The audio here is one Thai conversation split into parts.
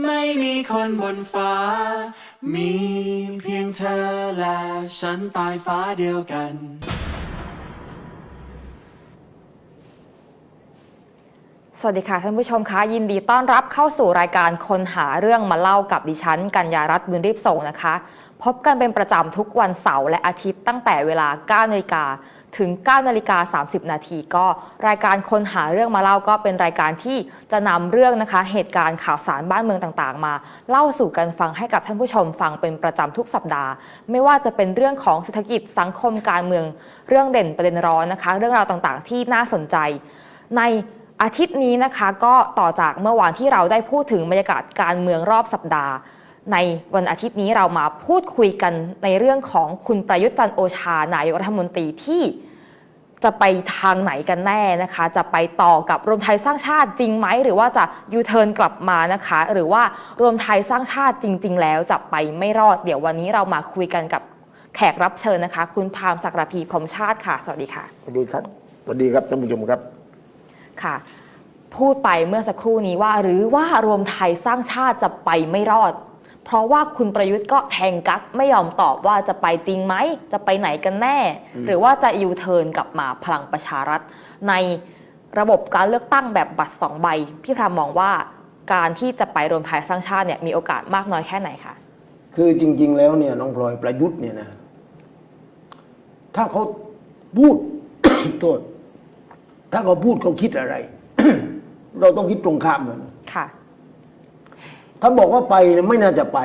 ไม่มีคนบนฟ้า มีเพียงเธอและฉันตายฟ้าเดียวกัน สวัสดีค่ะท่านผู้ชมคะยินดีต้อนรับเข้าสู่รายการคนหาเรื่องมาเล่ากับดิฉัน กัญญารัตน์บุญรีบส่งนะคะ พบกันเป็นประจำทุกวันเสาร์และอาทิตย์ตั้งแต่เวลา9นาฬิกา ถึง 9 นาฬิกา 30 นาทีก็รายการคนหาเรื่องมาเล่าก็เป็นรายการที่จะนำเรื่องนะคะ เหตุการณ์ข่าวสารบ้านเมืองต่างๆ มา เล่าสู่กันฟังให้กับท่านผู้ชมฟังเป็นประจำทุกสัปดาห์ ไม่ว่าจะเป็นเรื่องของเศรษฐกิจสังคมการเมือง เรื่องเด่นประเด็นร้อนนะคะ เรื่องราวต่างๆ ที่น่าสนใจ ในอาทิตย์นี้นะคะก็ต่อจากเมื่อวานที่เราได้พูดถึงบรรยากาศการเมืองรอบสัปดาห์ ในวันอาทิตย์นี้เรามาพูดคุยกันในเรื่องของคุณประยุทธ์จันทร์โอชานายกรัฐมนตรีที่จะไปทางไหนกันแน่นะคะ จะไปต่อกับรวมไทยสร้างชาติจริงไหม หรือว่าจะยูเทิร์นกลับมานะคะ หรือว่ารวมไทยสร้างชาติจริง ๆ แล้วจะไปไม่รอด เดี๋ยววันนี้เรามาคุยกันกับแขกรับเชิญนะคะ คุณพามศักรพีพรหมชาติค่ะ สวัสดีค่ะ สวัสดีครับสวัสดีครับท่านผู้ชมครับค่ะ พูดไปเมื่อสักครู่นี้ว่า หรือว่ารวมไทยสร้างชาติจะไปไม่รอด เพราะว่าคุณประยุทธ์ก็แทงกักไม่ยอมตอบว่าจะไปจริงไหม จะไปไหนกันแน่ หรือว่าจะยูเทิร์นกลับมาพลังประชารัฐ ในระบบการเลือกตั้งแบบบัตรสองใบ พี่พรามมองว่าการที่จะไปรวมไทยสร้างชาติเนี่ยมีโอกาสมากน้อยแค่ไหนคะคือจริง ๆ แล้วเนี่ยน้องพลอยประยุทธ์เนี่ยนะ ถ้าเขาพูดโทษถ้าเขาพูดเขาคิดอะไร เราต้องคิดตรงข้ามมันค่ะ ถ้าบอกว่าไปเนี่ยไม่น่าจะไป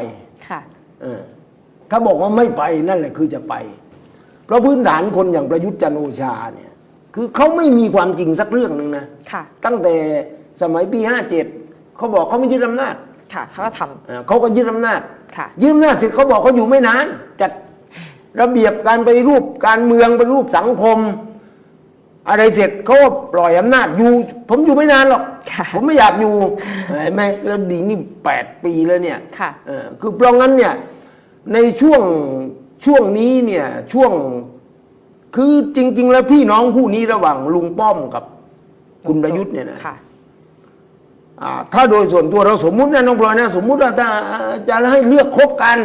ค่ะ เออถ้าบอกว่าไม่ไปนั่นแหละคือจะไป เพราะพื้นฐานคนอย่างประยุทธ์จันทร์โอชาเนี่ย คือเขาไม่มีความจริงสักเรื่องหนึ่งนะ ค่ะ ตั้งแต่สมัยปีห้าเจ็ดเขาบอกเขาไม่ยึดอำนาจค่ะเขาก็ทำเอ่อเขาก็ยึดอำนาจค่ะ ยึดอำนาจเสร็จเขาบอกเขาอยู่ไม่นาน จัดระเบียบการไปฏิรูปการเมืองไปฏิรูปสังคม อะไรเสร็จเขาก็ปล่อยอำนาจอยู่ ผมอยู่ไม่นานหรอก ค่ะผมไม่อยากอยู่เห็นไหมแล้วดีนี่แปดปีแล้วเนี่ยค่ะ เออคือเพราะงั้นเนี่ยในช่วงช่วงนี้เนี่ยช่วงคือจริง ๆ แล้วพี่น้องคู่นี้ระหว่างลุงป้อมกับคุณประยุทธ์เนี่ยนะ ค่ะ อ่าถ้าโดยส่วนตัวเราสมมุตินะน้องพลอยนะสมมุติว่าถ้าจะให้เลือกคบกัน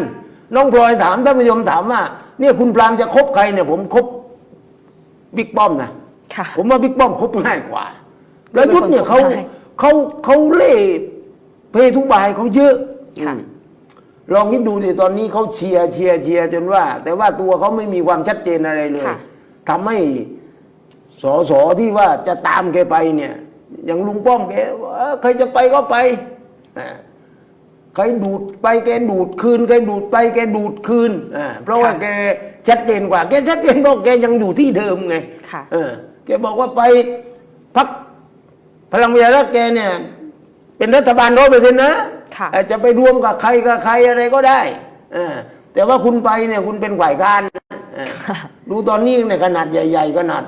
น้องพลอยถามท่านผู้ชมถามว่า เนี่ยคุณปรามจะคบใครเนี่ย ผมคบบิ๊กป้อมนะ ค่ะ ผมว่าบิ๊กป้อมคบง่ายกว่าประยุทธ์เนี่ยเขาคบง่ายเขาเขาเล่เพทุบายเขาเยอะค่ะอืมลองคิดดูดิตอนนี้เขาเชียร์เชียร์เชียร์จนว่า แต่ว่าตัวเขาไม่มีความชัดเจนอะไรเลยค่ะทำให้สอสอที่ว่าจะตามแกไปเนี่ย อย่างลุงป้อมแกว่าเอ้อใครจะไปก็ไปอ่าใครดูดไปแกดูดคืนใครดูดไปแกดูดคืนอ่าเพราะว่าค่ะแกชัดเจนกว่า แกชัดเจนเพราะแกยังอยู่ที่เดิมไงค่ะเออ แกบอกว่าไปพักพลังประชารัฐแกเนี่ย เป็นรัฐบาลร้อยเปอร์เซ็นต์นะค่ะเอ่อจะไปรวมกับใครกับใครอะไรก็ได้เออแต่ว่าคุณไปเนี่ยคุณเป็นฝ่ายค้านเออดูตอนนี้ในยขนาดใหญ่ ๆ ขนาด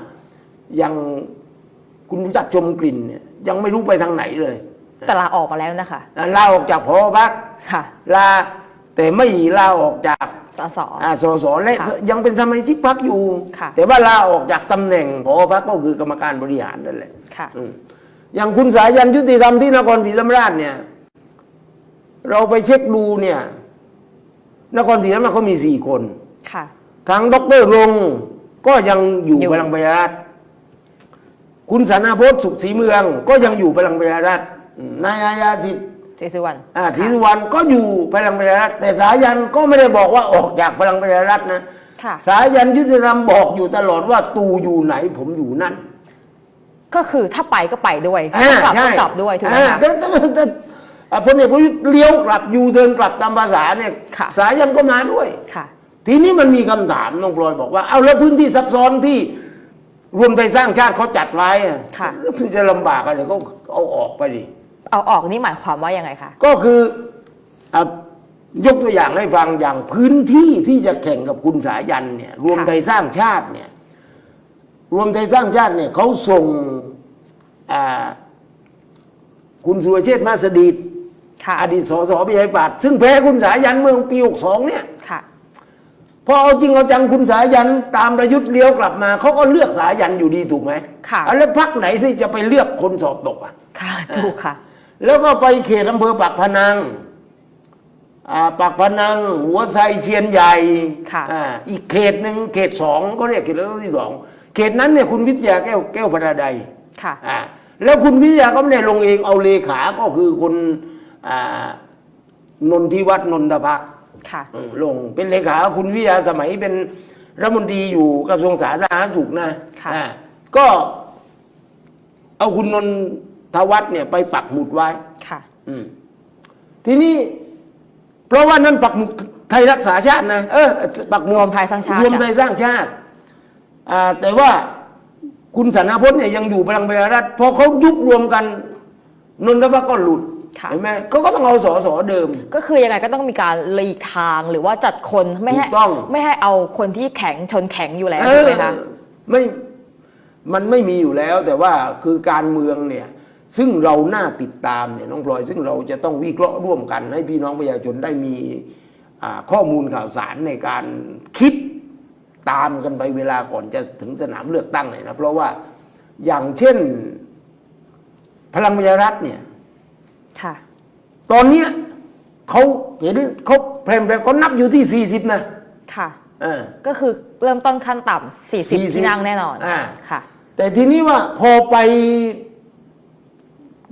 อย่างคุณรู้จักชมกลิ่นเนี่ยยังไม่รู้ไปทางไหนเลยแต่ลาออกมาแล้วนะคะลาออกจากพอพัก ค่ะ ลาแต่ไม่ลาออกจาก สส อ่าสสและค่ะยังเป็นสมาชิกพักอยู่ ค่ะ แต่ว่าลาออกจากตำแหน่งพอพักก็คือกรรมการบริหารนั่นแหละ ค่ะ อืมอย่างคุณสายันยุติธรรมที่นครศรีธรรมราชเนี่ย เราไปเช็คดูเนี่ย นครศรีธรรมราชเขามีสี่คน ค่ะ ทั้งดรรงค์ก็ยังอยู่อยู่ พลังประชารัฐคุณสานาพจน์สุขศรีเมือง ก็ยังอยู่พลังประชารัฐอืมนายอาญาสิทธิ์ ศรีสุวรรณอ่าศรีสุวรรณก็อยู่พลังประชารัฐแต่สายันก็ไม่ได้บอกว่าออกจากพลังประชารัฐนะค่ะสายันยุติธรรมบอกอยู่ตลอดว่าตูอยู่ไหนผมอยู่นั่น ก็คือถ้าไปก็ไปด้วยอ่าถ้ากลับใช่ก็กลับด้วยถูกไหมอ่าคะแต่แต่แต่อ่าพลเอกประยุทธ์เลี้ยวกลับยูเดินกลับตามภาษาเนี่ยค่ะสายันก็มาด้วยค่ะทีนี้มันมีคำถามน้องพลอยบอกว่าเอาแล้วพื้นที่ซับซ้อนที่รวมไทยสร้างชาติเขาจัดไว้อะค่ะแล้วมันจะลำบากอะไรก็เอาออกไปดิ เอาออกนี่หมายความว่ายังไงคะ ก็คืออะยกตัวอย่างให้ฟังอย่างพื้นที่ที่จะแข่งกับคุณสายันเนี่ย รวมไทยสร้างชาติเนี่ย รวมไทยสร้างชาติเนี่ยเขาส่งอ่าคุณสุรเชษฐ์มาสดีค่ะอดีตสสพิชัยปัตย์ซึ่งแพ้คุณสายันเมื่อปี62เนี่ยค่ะพอเอาจริงเอาจังคุณสายันตามประยุทธ์เลี้ยวกลับมาเขาก็เลือกสายันอยู่ดีถูกไหมค่ะอ่แล้วพักไหนที่จะไปเลือกคนสอบตกอะ ค่ะถูกค่ะ แล้วก็ไปเขตอำเภอปากพนังอ่าปากพนัง หัวไซเชียนใหญ่ค่ะอ่าอีกเขตหนึ่งเขตสองก็เรียกเขตเลือกตั้งที่สองเขตนั้นเนี่ยคุณวิทยาแก้วแก้วพนาใดค่ะอ่าแล้วคุณวิทยาก็ไม่ได้ลงเองเอาเลขา ก็คือคุณอ่านนทิวัฒน์นนทพักษ์ค่ะอืมลงเป็นเลขาคุณวิทยาสมัยเป็นรัฐมนตรีอยู่กระทรวงสาธารณสุขนะค่ะอ่าก็เอาคุณนน ทวัฒน์เนี่ยไปปักหมุดไว้ ค่ะ อืม ทีนี้เพราะว่านั่นปักหมุดไทยรักษาชาตินะเออปักหมุดรวมไทยสร้างชาติ รวมไทยสร้างชาติ อ่า แต่ว่าคุณสันพจน์เนี่ยยังอยู่พลังประชารัฐพอเขายุบรวมกันนนทวัฒน์ก็หลุดค่ะเห็นไหมเขาก็ต้องเอาสอสอเดิม ก็คือยังไงก็ต้องมีการหลีกทางหรือว่าจัดคนไม่ให้ถูกต้องไม่ให้เอาคนที่แข็งชนแข็งอยู่แล้วเอถูกอไหมคะไม่มันไม่มีอยู่แล้ว แต่ว่าคือการเมืองเนี่ย ซึ่งเราหน้าติดตามเนี่ยน้องพลอย ซึ่งเราจะต้องวิเคราะห์ร่วมกัน ให้พี่น้องประชาชนได้มีอ่าข้อมูลข่าวสารในการคิดตามกันไปเวลาก่อนจะถึงสนามเลือกตั้งเนี่ยนะเพราะว่าอย่างเช่นพลังประชารัฐเนี่ยค่ะตอนเนี้ยเขาเห็นเขาแพร่ๆเขานับอยู่ที่ 40 นะ ค่ะเออก็คือเริ่มต้นขั้นต่ำ40 40 ที่นั่งแน่นอน อ่า ค่ะ แต่ทีนี้ว่าพอไป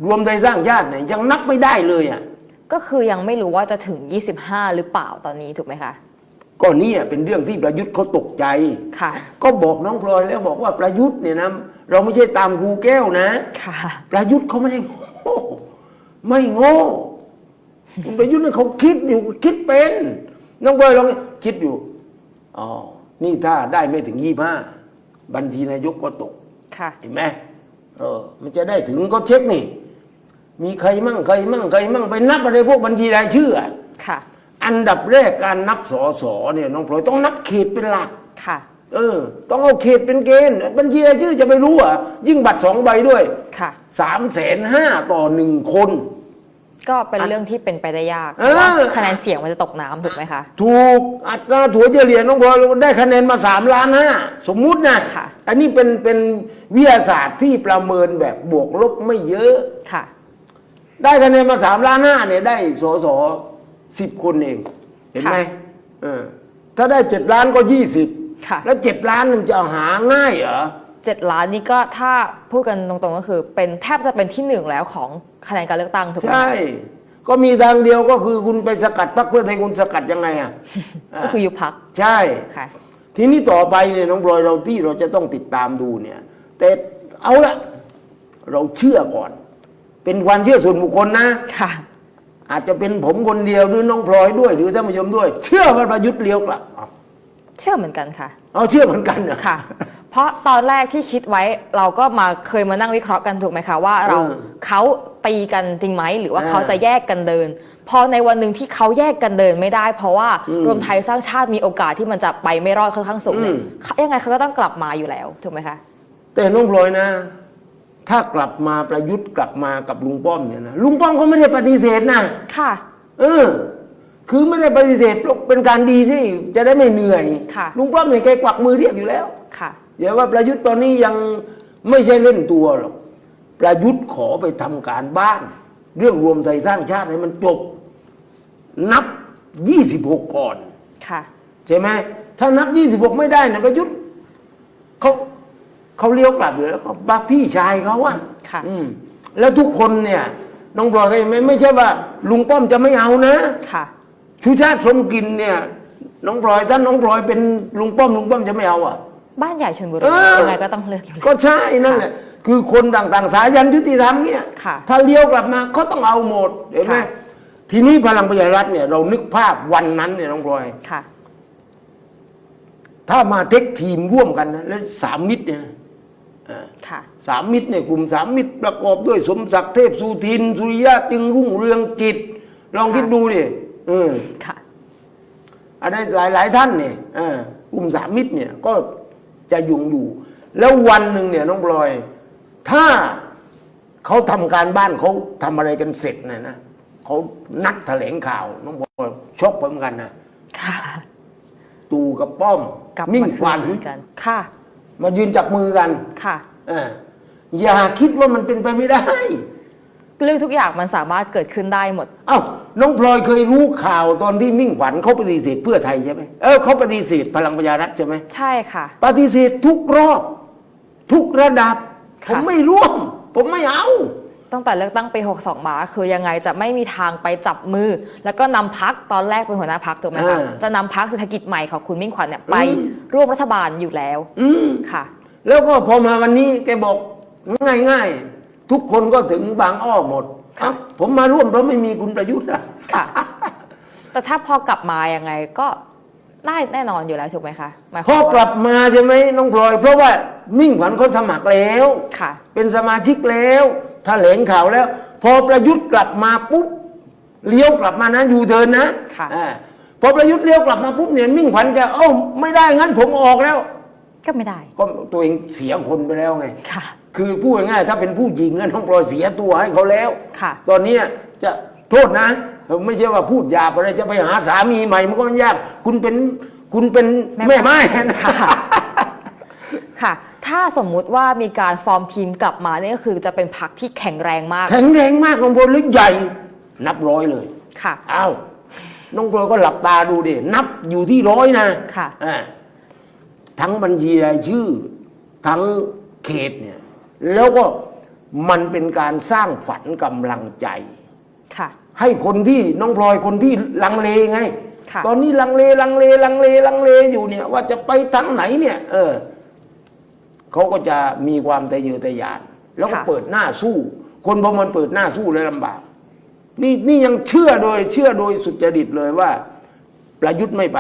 รวมไทยสร้างชาติเนี่ยยังนับไม่ได้เลยอะก็คือยังไม่รู้ว่าจะถึง 25 หรือเปล่าตอนนี้ถูกไหมคะ ก็เนี่ยเป็นเรื่องที่ประยุทธ์เขาตกใจ ค่ะ ก็บอกน้องพลอยแล้วบอกว่าประยุทธ์เนี่ยนะเราไม่ใช่ตามครูแก้วนะ ค่ะ ประยุทธ์เขาไม่ได้โง่ไม่โง่คุณประยุทธ์เนี่ยเขาคิดอยู่คิดเป็น น้องพลอยลองคิดอยู่อ๋อนี่ถ้าได้ไม่ถึงยี่ห้าบัญชีนายกก็ตกค่ะ เห็นไหมเออ มันจะได้ถึงก็เช็คนี่ มีใครมั่งใครมั่งใครมั่งไปนับอะไรพวกบัญชีรายชื่ออะค่ะ อันดับแรกการนับสอสอเนี่ยน้องพลอยต้องนับเขตเป็นหลักค่ะ เออ ต้องเอาเขตเป็นเกณฑ์ บัญชีรายชื่อจะไปรู้เหรอะยิ่งบัตรสองใบด้วยค่ะสามแสนห้าต่อหนึ่งคน ก็เป็นเรื่องที่เป็นไปได้ยากเอเพอราะว่าคะแนนเสียงมันจะตกน้ำถูกไหมคะ ถูกอัตราถั่วเฉลี่ยน้องพลอยได้คะแนนมาสามล้านห้าสมมุตินะค่ะอันนี้เป็นเป็นวิทยาศาสตร์ที่ประเมินแบบบวกลบไม่เยอะค่ะ ได้คะแนนมาสามล้านห้าเนี่ยได้สอสอสิบคนเอง เห็นไหมค่ะเออถ้าได้เจ็ดล้านก็ยี่สิบค่ะ แล้วเจ็ดล้านมันจะหาง่ายเหรอ เจ็ดล้านนี่ก็ถ้าพูดกันตรงๆก็คือ เป็นแทบจะเป็นที่หนึ่งแล้วของคะแนนการเลือกตั้งถูกไหมใช่ ก็มีทางเดียวก็คือคุณไปสกัดพรรคเพื่อไทยคุณสกัดยังไงอะ ก็คือยุบพักใช่ ค่ะ ทีนี้ต่อไปเนี่ยน้องพลอยเราที่เราจะต้องติดตามดูเนี่ย แต่เอาละเราเชื่อก่อน เป็นความเชื่อส่วนบุคคลนะค่ะ อาจจะเป็นผมคนเดียวหรือน้องพลอยด้วย หรือท่านผู้ชมด้วย เชื่อว่าประยุทธ์เลี้ยวกลับเอาเชื่อเหมือนกันค่ะ เอาเชื่อเหมือนกันเหรอ ค่ะ เพราะตอนแรกที่คิดไว้เราก็มาเคยมานั่งวิเคราะห์กันถูกไหมคะว่าเราเออเขาตีกันจริงไหมหรือว่าเออเขาจะแยกกันเดิน พอในวันหนึ่งที่เขาแยกกันเดินไม่ได้ เพราะว่าอืมรวมไทยสร้างชาติมีโอกาสที่มันจะไปไม่รอดค่อนข้างสูงเนี่ยอืม เขายังไงเขาก็ต้องกลับมาอยู่แล้วถูกไหมคะ แต่น้องพลอยนะ ถ้ากลับมาประยุทธ์กลับมากับลุงป้อมเนี่ยนะลุงป้อมก็ไม่ได้ปฏิเสธนะค่ะ เออ คือไม่ได้ปฏิเสธเป็นการดีที่จะได้ไม่เหนื่อยค่ะ ลุงป้อมเนี่ยแกกวักมือเรียกอยู่แล้วค่ะอย่าว่าประยุทธ์ตอนนี้ยังไม่ใช่เล่นตัวหรอกประยุทธ์ขอไปทำการบ้าน เรื่องรวมไทยสร้างชาติให้มันจบ นับ 26 ก่อนค่ะใช่ไหมถ้านับ 26 ไม่ได้นะประยุทธ์เขา เขาเลี้ยวกลับอยู่แล้วก็บ้าพี่ชายเขาอะค่ะ อืม แล้วทุกคนเนี่ย น้องพลอยก็ยังไม่ไม่ใช่ว่า ลุงป้อมจะไม่เอานะ ค่ะ ชูชาติสมกินเนี่ย น้องพลอยถ้าน้องพลอยเป็นลุงป้อมลุงป้อมจะไม่เอาอะ บ้านใหญ่ชนบุรีเออ ยังไงก็ต้องเลือกอยู่แล้ว ก็ใช่นั่นแหละคือคนต่างๆ สายันยุติธรรมเนี่ยค่ะถ้าเลี้ยวกลับมาก็ต้องเอาหมดเห็นไหมค่ะ ทีนี้พลังประชารัฐเนี่ยเรานึกภาพวันนั้นเนี่ยน้องพลอย ค่ะ ถ้ามาเทคทีมร่วมกันนะแล้วสามมิตรเนี่ยค่ะ สามมิตรเนี่ยกลุ่มสามมิตรประกอบด้วยสมศักดิ์เทพสุทิน สุริยะจึงรุ่งเรืองกิจ ลองคิดดูดิเออค่ะอะไรหลายหลายท่านเนี่ยเออกลุ่มสามมิตรเนี่ยก็จะยุงอยู่ แล้ววันหนึ่งเนี่ยน้องพลอย ถ้าเขาทำการบ้านเขาทำอะไรกันเสร็จเนี่ยนะเขานัดแถลงข่าวน้องพลอยช็อกไปเหมือนกันนะค่ะตู่กับป้อมกลับมิ่งมาขวัญคืนกันค่ะ มายืนจับมือกันค่ะเอออย่าคิดว่ามันเป็นไปไม่ได้แเรื่องทุกอย่างมันสามารถเกิดขึ้นได้หมด เอ้าน้องพลอยเคยรู้ข่าวตอนที่มิ่งขวัญเขาปฏิเสธเพื่อไทยใช่ไหมเออเขาปฏิเสธพลังประชารัฐใช่ไหมใช่ค่ะ ปฏิเสธทุกรอบ ทุกระดับค่ะผมไม่ร่วม ผมไม่เอา ตั้งแต่เลือกตั้งปี 62 มาคือยังไงจะไม่มีทางไปจับมือ แล้วก็นำพักตอนแรกเป็นหัวหน้าพักถูกไหมคะอ่าจะนำพักเศรษฐกิจใหม่ของคุณมิ่งขวัญเนี่ยไปอืมร่วมรัฐบาลอยู่แล้ว อืมค่ะ แล้วก็พอมาวันนี้แกบอกง่ายๆ ทุกคนก็ถึงบางอ้อหมดค่ะเอ้าผมมาร่วมเพราะไม่มีคุณประยุทธ์อะค่ะ แต่ถ้าพอกลับมายังไงก็ได้แน่นอนอยู่แล้วถูกไหมคะหมายคพวาอมกลับมาใช่ไหมน้องพลอย เพราะว่ามิ่งขวัญเขาสมัครแล้วค่ะ เป็นสมาชิกแล้ว แถลงข่าวแล้ว พอประยุทธ์กลับมาปุ๊บเลี้ยวกลับมานะยูเทิร์นนะค่ะ อ่าพอประยุทธ์เลี้ยวกลับมาปุ๊บเนี่ยมิ่งขวัญจะเอ้าไม่ได้งั้นผมออกแล้ว ก็ไม่ได้ ก็ตัวเองเสียคนไปแล้วไง ค่ะ คือพูดง่ายๆถ้าเป็นผู้หญิงอะน้องพลอยเสียตัวให้เขาแล้ว ค่ะ ตอนนี้จะโทษนะ ไม่ใช่ว่าพูดหยาบอะไรจะไปหาสามีใหม่มันก็มันยาก คุณเป็นคุณเป็นแม่แม่ไม้นะ ค่ะค่ะ ถ้าสมมุติว่ามีการฟอร์มทีมกลับมาเนี่ยก็คือจะเป็นพักที่แข็งแรงมาก แข็งแรงมากน้องพลอยลึกใหญ่ นับร้อยเลยค่ะอ้าวน้องพลอยก็หลับตาดูดินับอยู่ที่ร้อยนะค่ะอ่าทั้งบัญชีรายชื่อ ทั้งเขตเนี่ย แล้วก็มันเป็นการสร้างฝันกำลังใจค่ะ ให้คนที่น้องพลอยคนที่ลังเลไงค่ะตอนนี้ลังเลลังเลลังเลลังเลอยู่เนี่ย ว่าจะไปทางไหนเนี่ย เออ เขาก็จะมีความทะเยอทะยาน แล้วก็ค่ะเปิดหน้าสู้ คนพอมันเปิดหน้าสู้แล้วลำบาก นี่นี่ยังเชื่อโดยเชื่อโดยสุจริตเลยว่า ประยุทธ์ไม่ไป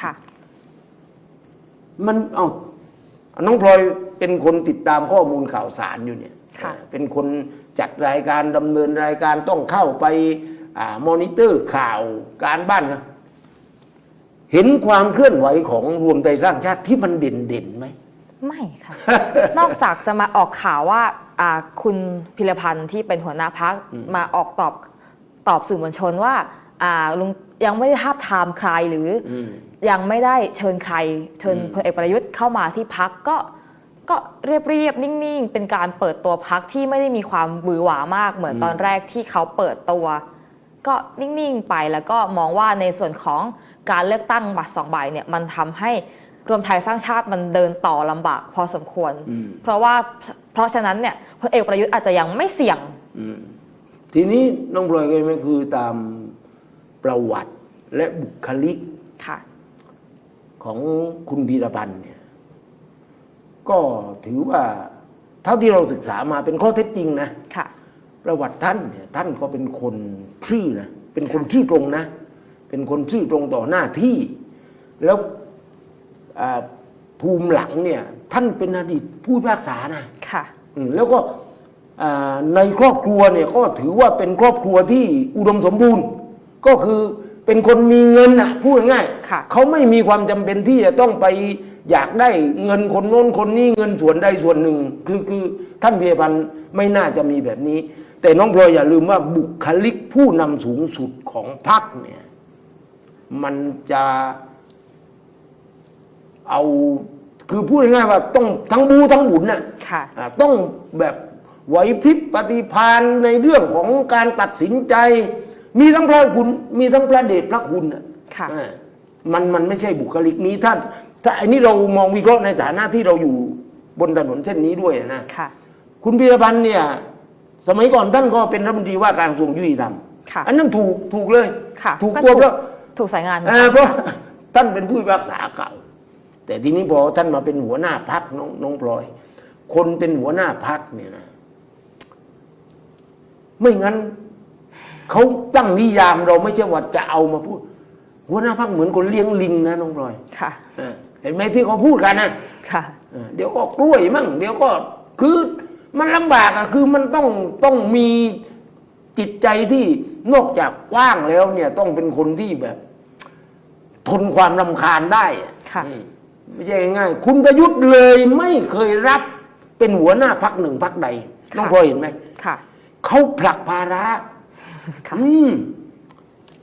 ค่ะ มันเอาน้องพลอยเป็นคนติดตามข้อมูลข่าวสารอยู่เนี่ยค่ะเป็นคนจัดรายการดำเนินรายการต้องเข้าไปอามอนิเตอร์ข่าวการบ้านนะเห็นความเคลื่อนไหวของรวมไทยสร้างชาติที่มันเด่นเด่นๆไหม ไม่ค่ะ นอกจากจะมาออกข่าวว่าอ่าคุณพิรพันธ์ที่เป็นหัวหน้าพักมาออกตอบตอบสื่อมวลชนว่าอ่าลุงยังไม่ได้ทาบทามใครหรืออมยังไม่ได้เชิญใคร เชิญพลเอกประยุทธ์เข้ามาที่พักก็ก็เรียบเรียบๆนิ่งๆ เป็นการเปิดตัวพักที่ไม่ได้มีความบือหวามากเหมือนตอนแรกที่เขาเปิดตัว ก็นิ่งๆไปแล้วก็มองว่าในส่วนของการเลือกตั้งบัตรสองใบเนี่ยมันทำให้ รวมไทยสร้างชาติมันเดินต่อลำบากพอสมควร เพราะว่าเพราะฉะนั้นเนี่ยพลเอกประยุทธ์อาจจะยังไม่เสี่ยงทีนี้น้องพลอยก็ไม่คือตามประวัติและบุคลิกค่ะของคุณพีรพันธ์เนี่ย ก็ถือว่าเท่าที่เราศึกษามาเป็นข้อเท็จจริงนะค่ะประวัติท่านเนี่ยท่านก็เป็นคนชื่อนะเป็นคนชื่อตรงนะ เป็นคนชื่อตรงต่อหน้าที่ แล้วอ่า ภูมิหลังเนี่ยท่านเป็นอดีตผู้พิพากษานะค่ะอืมแล้วก็อ่าในครอบครัวเนี่ยก็ถือว่าเป็นครอบครัวที่อุดมสมบูรณ์ ก็คือเป็นคนมีเงินน่ะพูดง่ายๆค่ะเขาไม่มีความจำเป็นที่จะต้องไปอยากได้เงินคนโน้นคนนี้เงินส่วนใดส่วนหนึ่ง คือคือท่านเพียพันธ์ไม่น่าจะมีแบบนี้ แต่น้องพลอยอย่าลืมว่าบุคลิกผู้นำสูงสุดของพรรคเนี่ยมันจะ เอาคือพูดง่ายๆว่าต้องทั้งบูทั้งบุญน่ะค่ะ อ่าต้องแบบไหวพริบปฏิภาณในเรื่องของการตัดสินใจ มีทั้งพระคุณ มีทั้งพระเดชพระคุณน่ะค่ะ อ่ามันมันไม่ใช่บุคลิกนี้ถ้าถ้าอันนี้เรามองวิเคราะห์ในฐานะที่เราอยู่บนถนนเส้นนี้ด้วยนะ ค่ะ คุณพีรพันธ์เนี่ย สมัยก่อนท่านก็เป็นรัฐมนตรีว่าการกระทรวงยุติธรรมค่ะอันนั้นถูกถูกเลยค่ะถูกก็ตัวเพราะถูกสายงานเออเพราะท่านเป็นผู้พิพากษาเก่า แต่ทีนี้พอท่านมาเป็นหัวหน้าพักน้องน้องพลอย คนเป็นหัวหน้าพักเนี่ยนะ ไม่งั้นเขาตั้งนิยามเราไม่ใช่ว่าจะเอามาพูด หัวหน้าพักเหมือนคนเลี้ยงลิงนะน้องพลอย ค่ะเออเห็นไหมที่เขาพูดกันนะค่ะเออเดี๋ยวก็กล้วยมั่ง เดี๋ยวก็คือมันลำบากอะคือมันต้องต้องมีจิตใจที่นอกจากกว้างแล้วเนี่ยต้องเป็นคนที่แบบ ทนความรำคาญได้อะค่ะอืม ไม่ใช่ง่ายๆคุณประยุทธ์เลยไม่เคยรับเป็นหัวหน้าพักหนึ่งพักใดน้องพลอยเห็นไหมค่ะ เขาผลักภาระค่ะอืม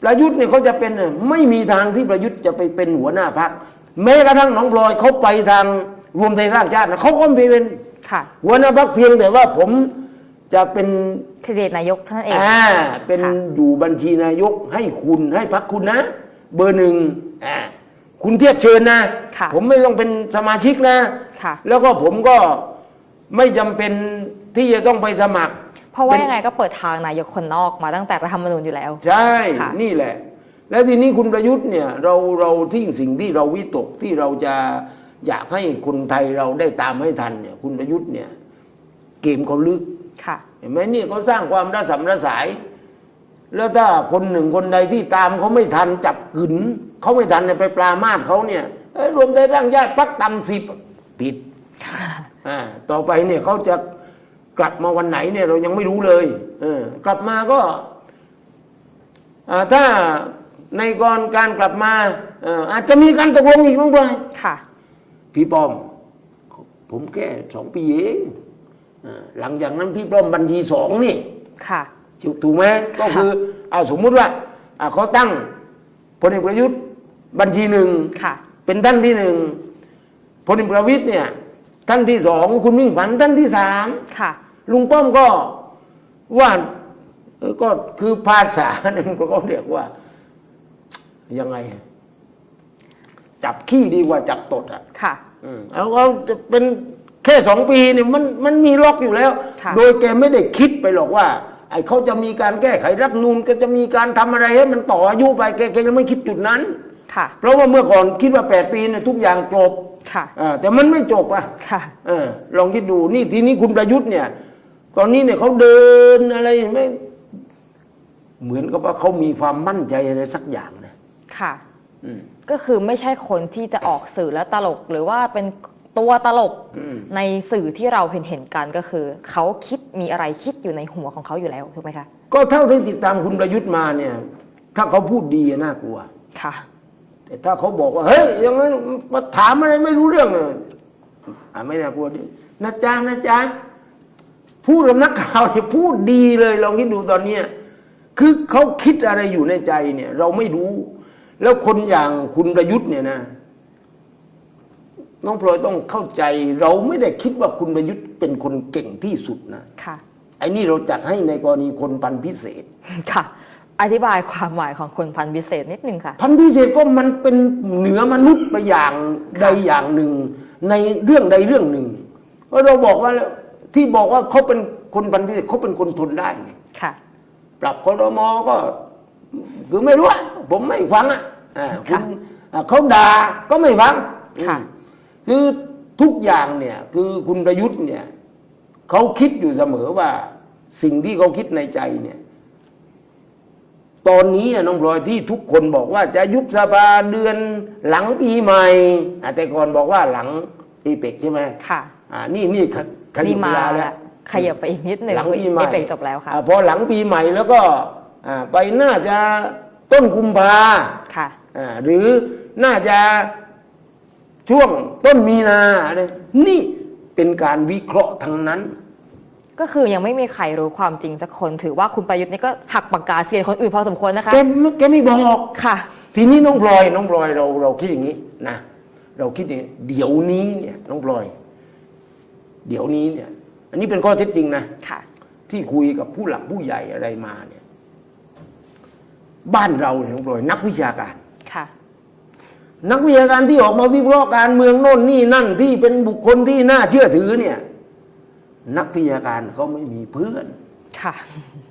ประยุทธ์เนี่ยเขาจะเป็นเนี่ยไม่มีทางที่ประยุทธ์จะไปเป็นหัวหน้าพักแม้กระทั่งน้องพลอยเขาไปทางรวมไทยสร้างชาตินะเขาก็ไม่เป็นค่ะหัวหน้าพักเพียงแต่ว่าผมจะเป็นคดีนายกท่านนเองอ่าเป็นค่ะ อยู่บัญชีนายกให้คุณให้พักคุณนะ เบอร์หนึ่งอ่า คุณเทียบเชิญนะ ค่ะผมไม่ต้องเป็นสมาชิกนะ ค่ะ แล้วก็ผมก็ไม่จำเป็นที่จะต้องไปสมัคร เพราะว่าเป็นยังไงก็เปิดทางนายกคนนอกมาตั้งแต่รัฐธรรมนูญอยู่แล้ว ใช่ ค่ะ นี่แหละ แล้วทีนี้คุณประยุทธ์เนี่ยเราเราที่สิ่งที่เราวิตกที่เราจะอยากให้คนไทยเราได้ตามให้ทันเนี่ยคุณประยุทธ์เนี่ยเกมเขาลึก ค่ะ เห็นไหมนี่เขาสร้างความระสำระสาย แล้วถ้าคนหนึ่งคนใดที่ตามเขาไม่ทันจับกึน เขาไม่ทันเนี่ยไปปรามาสเขาเนี่ยเอ้ยรวมได้ร่างญาติพักต่ำสิบผิดอ่าต่อไปเนี่ยเขาจะกลับมาวันไหนเนี่ยเรายังไม่รู้เลยเออกลับมาก็อ่าถ้าในกรการกลับมาเอ่ออาจจะมีการตกลงอีกบ้างเปล่าค่ะพี่ป้อม ผมแค่สองปีเองเออหลังจากนั้นพี่ป้อมบัญชีสองนี่ค่ะถูกไหมก็คือเอาสมมุติว่าอ่าเขาตั้งพลเอกประยุทธ์ บัญชีหนึ่งค่ะเป็นท่านที่หนึ่งพลเอกประวิตยเนี่ย ท่านที่สองคุณมิ่งขวัญท่านที่สามค่ะ ลุงป้อมก็ว่าเออก็คือภาษาเนี่ยมันก็เรียกว่า ยังไง จับขี้ดีกว่าจับตดอะค่ะอืมเอาเอาจะเป็นแค่สองปีเนี่ยมันมันมีล็อกอยู่แล้วค่ะโดยแกไม่ได้คิดไปหรอกว่า ไอ้เขาจะมีการแก้ไขรัฐธรรมนูนก็จะมีการทำอะไรให้มันต่ออายุไปแกแกยังไม่คิดจุดนั้น ค่ะ เพราะว่าเมื่อก่อนคิดว่าแปดปีเนี่ยทุกอย่างจบค่ะอ่าแต่มันไม่จบอะค่ะเออลองคิดดูนี่ทีนี้คุณประยุทธ์เนี่ยตอนนี้เนี่ยเขาเดินอะไรไม่เหมือนกับว่าเขามีความมั่นใจอะไรสักอย่างนะค่ะอืมก็คือไม่ใช่คนที่จะออกสื่อแล้วตลกหรือว่าเป็นตัวตลกอืมในสื่อที่เราเห็นเห็นๆกันก็คือ เขาคิดมีอะไรคิดอยู่ในหัวของเขาอยู่แล้วถูกไหมคะก็เท่าที่ติดตามคุณประยุทธ์มาเนี่ย ถ้าเขาพูดดีอะน่ากลัวค่ะ แต่ถ้าเขาบอกว่าเฮ้ยอย่างนั้นมาถามอะไรไม่รู้เรื่องเลยอะไม่น่ากลัวดินะจ๊ะนะจ๊ะพูดกับนักข่าวเนี่ยพูดดีเลยลองคิดดูตอนเนี้ยคือเขาคิดอะไรอยู่ในใจเนี่ย เราไม่รู้ แล้วคนอย่างคุณประยุทธ์เนี่ยนะน้องพลอยต้องเข้าใจ เราไม่ได้คิดว่าคุณประยุทธ์เป็นคนเก่งที่สุดนะค่ะไอ้นี่เราจัดให้ในกรณีคนพันพิเศษค่ะ อธิบายความหมายของคนพันธุ์พิเศษนิดนึงค่ะ พันธุ์พิเศษก็มันเป็นเหนือมนุษย์ไปอย่างใดอย่างหนึ่ง ในเรื่องใดเรื่องหนึ่งก็เราบอกว่าแล้วที่บอกว่าเขาเป็นคนพันธุ์พิเศษเขาเป็นคนทนได้ไงค่ะ ปรับคอรมอก็คือไม่รู้อะผมไม่ฟังอะอ่าคุณอ่าเขาด่าก็ไม่ฟังค่ะอืมคือทุกอย่างเนี่ยคือคุณประยุทธ์เนี่ยเขาคิดอยู่เสมอว่าสิ่งที่เขาคิดในใจเนี่ย ตอนนี้อะน้องพลอยที่ทุกคนบอกว่าจะยุบสภาเดือนหลังปีใหม่อะแต่ก่อนบอกว่าหลังอีเป็กใช่ไหมค่ะ อ่านี่นี่ขขนี่ยุบเวมาลาแล้วขยับไปอีกนิดหนึ่งหลังปีใหม่เอฟเฟกต์จบแล้วค่ะอ่าพอหลังปีใหม่แล้วก็อ่าไปน่าจะต้นกุมภาค่ะอ่าหรือน่าจะช่วงต้นมีนาอะไรนี่เป็นการวิเคราะห์ทั้งนั้น ก็คือยังไม่มีใครรู้ความจริงสักคนถือว่าคุณประยุทธ์นี่ก็หักปากกาเซียนคนอื่นพอสมควรนะคะแกไม่แกไม่บอกค่ะ ทีนี้น้องพลอยน้องพลอยเราเราคิดอย่างนี้นะเราคิดอย่างนี้เดี๋ยวนี้เนี่ยน้องพลอย เดี๋ยวนี้เนี่ย อันนี้เป็นข้อเท็จจริงนะค่ะ ที่คุยกับผู้หลักผู้ใหญ่อะไรมาเนี่ย บ้านเราเนี่ยน้องพลอย นักวิชาการค่ะ นักวิชาการที่ออกมาวิเคราะห์การเมืองโน่นนี่นั่นที่เป็นบุคคลที่น่าเชื่อถือเนี่ย นักวิชาการเขาไม่มีเพื่อน ค่ะ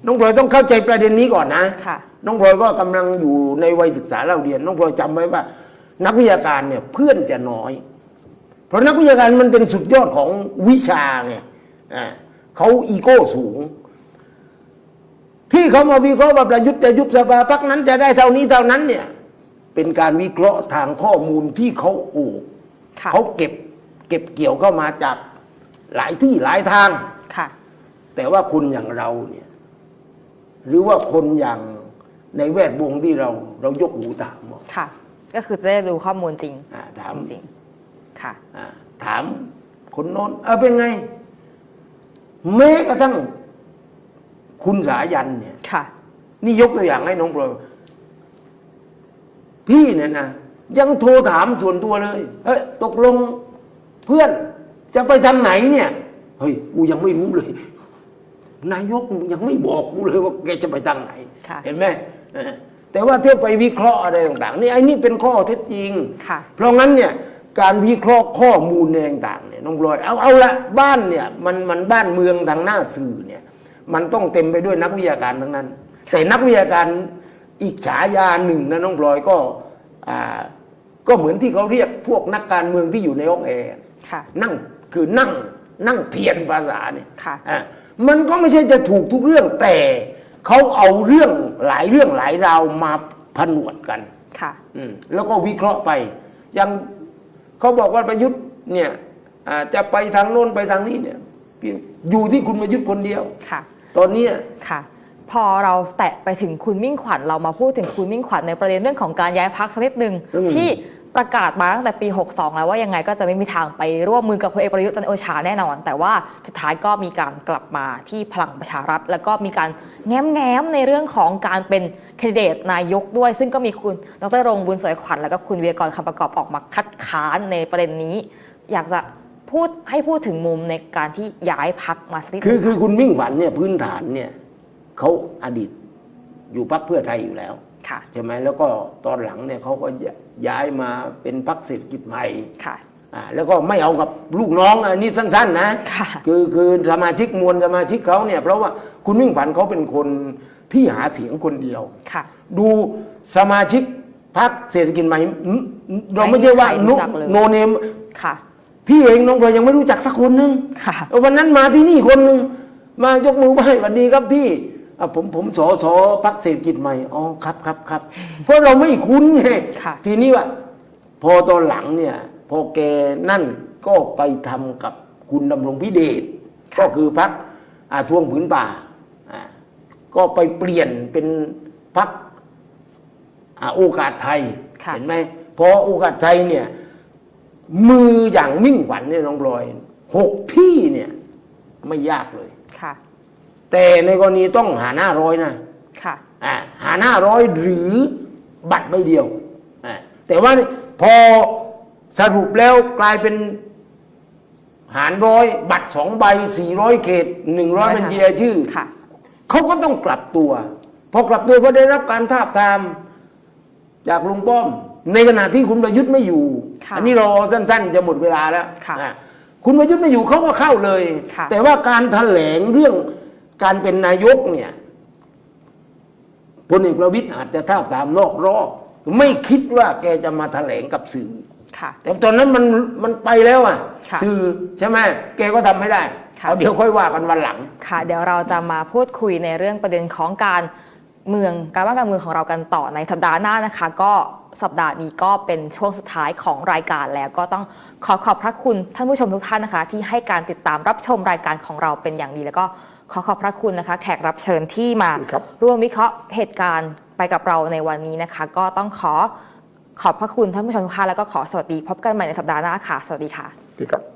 น้องพลอยต้องเข้าใจประเด็นนี้ก่อนนะค่ะ น้องพลอยก็กำลังอยู่ในวัยศึกษาเล่าเรียน น้องพลอยจำไว้ว่า นักวิชาการเนี่ยเพื่อนจะน้อย เพราะนักวิชาการมันเป็นสุดยอดของวิชาไงอ่าเขาอีโก้สูง ที่เขามาวิเคราะห์ว่าประยุทธ์จะยุบสภาพักนั้นจะได้เท่านี้เท่านั้นเนี่ย เป็นการวิเคราะห์ทางข้อมูลที่เขาโอบค่ะ เขาเก็บเก็บเกี่ยวเข้ามาจาก หลายที่หลายทาง ค่ะ แต่ว่าคนอย่างเราเนี่ย หรือว่าคนอย่างในแวดวงที่เรา เรายกหูถามว่าค่ะ ก็คือจะได้รู้ข้อมูลจริงอ่าถามจริงๆค่ะ อ่าถามคนโน้นเออเป็นไง แม้กระทั่งคุณสายันเนี่ย ค่ะ นี่ยกตัวอย่างให้น้องโปรยพี่เนี่ยนะยังโทรถามส่วนตัวเลย เฮ้ยตกลงเพื่อน จะไปทางไหนเนี่ยเฮ้ยกูยังไม่รู้เลย นายกยังไม่บอกกูเลยว่าแกจะไปทางไหน ค่ะเห็นไหมเออแต่ว่าเที่ยวไปวิเคราะห์อะไรต่างๆนี่ไอ้นี่เป็นข้อเท็จจริง ค่ะ เพราะงั้นเนี่ยการวิเคราะห์ข้อมูลในต่างๆเนี่ยน้องพลอยเอาเอาละบ้านเนี่ยมันมันบ้านเมืองทางหน้าสื่อเนี่ยมันต้องเต็มไปด้วยนักวิทยาการทั้งนั้น แต่นักวิทยาการอีกฉายาหนึ่งนะน้องพลอยก็อ่าก็เหมือนที่เขาเรียกพวกนักการเมืองที่อยู่ในห้องแอร์ค่ะ นั่ง คือนั่งนั่งเทียนภาษาเนี่ยค่ะ อะมันก็ไม่ใช่จะถูกทุกเรื่องแต่เขาเอาเรื่องหลายเรื่องหลายราวมาผนวดกัน ค่ะ อืมแล้วก็วิเคราะห์ไปยังเขาบอกว่าประยุทธ์เนี่ยอ่าจะไปทางโน้นไปทางนี้เนี่ยอยู่ที่คุณประยุทธ์คนเดียว ค่ะ ตอนเนี้ย ค่ะ พอเราแตะไปถึงคุณมิ่งขวัญเรามาพูดถึงคุณมิ่งขวัญในประเด็นเรื่องของการย้ายพักสักนิดหนึ่งอืม ที่ ประกาศมาตั้งแต่ปี 62 แล้วว่ายังไงก็จะไม่มีทางไปร่วมมือกับพลเอกประยุทธ์จันทร์โอชาแน่นอน แต่ว่าสุดท้ายก็มีการกลับมาที่พลังประชารัฐ แล้วก็มีการแง้มๆในเรื่องของการเป็นแคนดิเดตนายกด้วย ซึ่งก็มีคุณดรรงค์บุญสวยขวัญแล้วก็คุณเวียกรคำประกอบออกมาคัดค้านในประเด็นนี้ อยากจะพูดให้พูดถึงมุมในการที่ย้ายพักมาสักนิดหคือนึ่งคือคุณมิ่งขวัญเนี่ยพื้นฐานเนี่ยเขาอดีตอยู่พรรคเพื่อไทยอยู่แล้ว ค่ะ ใช่ไหมแล้วก็ตอนหลังเนี่ยเขาก็ย้ายมาเป็นพรรคเศรษฐกิจใหม่ค่ะอ่าแล้วก็ไม่เอากับลูกน้องอันนี้สั้น ๆ นะค่ะคือคือสมาชิกมวลสมาชิกเขาเนี่ยเพราะว่าคุณมิ่งขวัญเขาเป็นคนที่หาเสียงคนเดียวค่ะดูสมาชิกพรรคเศรษฐกิจใหม่อืมเราไม่ใช่ว่าไม่มีใครโนรู้จักเลยโนเนมค่ะพี่เองน้องพลอยยังไม่รู้จักสักคนนึงค่ะวันนั้นมาที่นี่คนหนึ่งมายกมือไหว้สวัสดีครับพี่ อะผมผมสอสอพักเศรษฐกิจใหม่อ๋อครับครับครับเพราะเราไม่คุ้นไงค่ะทีนี้ว่า พอตอนหลังเนี่ยพอแกนั่นก็ไปทำกับคุณดำรงพิเดชก็คือพักอาทวงผืนป่าอ่า ก็ไปเปลี่ยนเป็นพักโอกาสไทยค่ะเห็นไหมพอโอกาสไทยเนี่ยมืออย่างมิ่งขวัญเนี่ยน้องพลอยหกที่เนี่ยไม่ยากเลยค่ะ แต่ในกรณีต้องหาหน้าร้อยนะค่ะอ่าหาหน้าร้อยหรือบัตรใบเดียวอ่าแต่ว่าพอสรุปแล้วกลายเป็นหารร้อยบัตรสองใบสี่ร้อยเขตหนึ่งร้อย100บัญชีรายชื่อค่ะเขาก็ต้องกลับตัวพอกลับตัวก็ได้รับการทาบทามจากลุงป้อม ในขณะที่คุณประยุทธ์ไม่อยู่ค่ะอันี้เราสั้น ๆ จะหมดเวลาแล้วค่ะอะคุณประยุทธ์ไม่อยู่เขาก็เข้าเลยค่ะแต่ว่าการแถลงเรื่อง การเป็นนายกเนี่ยพลเอกประวิตยอาจจะท้าบทามนอกรอบไม่คิดว่าแกจะมาแถลงกับสื่อค่ะแต่ตอนนั้นมันมันไปแล้วอะค่ะสื่อใช่ไหมแกก็ทำไม่ได้ค่ะเอาเดี๋ยวค่อยว่ากันวันหลัง ค่ะ เดี๋ยวเราจะมาพูดคุยในเรื่องประเด็นของการเมืองการบ้านการเมืองของเรากันต่อในสัปดาห์หน้านะคะ ก็สัปดาห์นี้ก็เป็นช่วงสุดท้ายของรายการแล้วก็ต้องขอขอบพระคุณท่านผู้ชมทุกท่านนะคะ ที่ให้การติดตามรับชมรายการของเราเป็นอย่างดีแล้วก็ ขอขอบพระคุณนะคะ แขกรับเชิญที่มาครับร่วมวิเคราะห์เหตุการณ์ไปกับเราในวันนี้นะคะ ก็ต้องขอขอบพระคุณท่านผู้ชมทุกท่านแล้วก็ขอสวัสดีพบกันใหม่ในสัปดาห์หน้าค่ะ สวัสดีค่ะครับ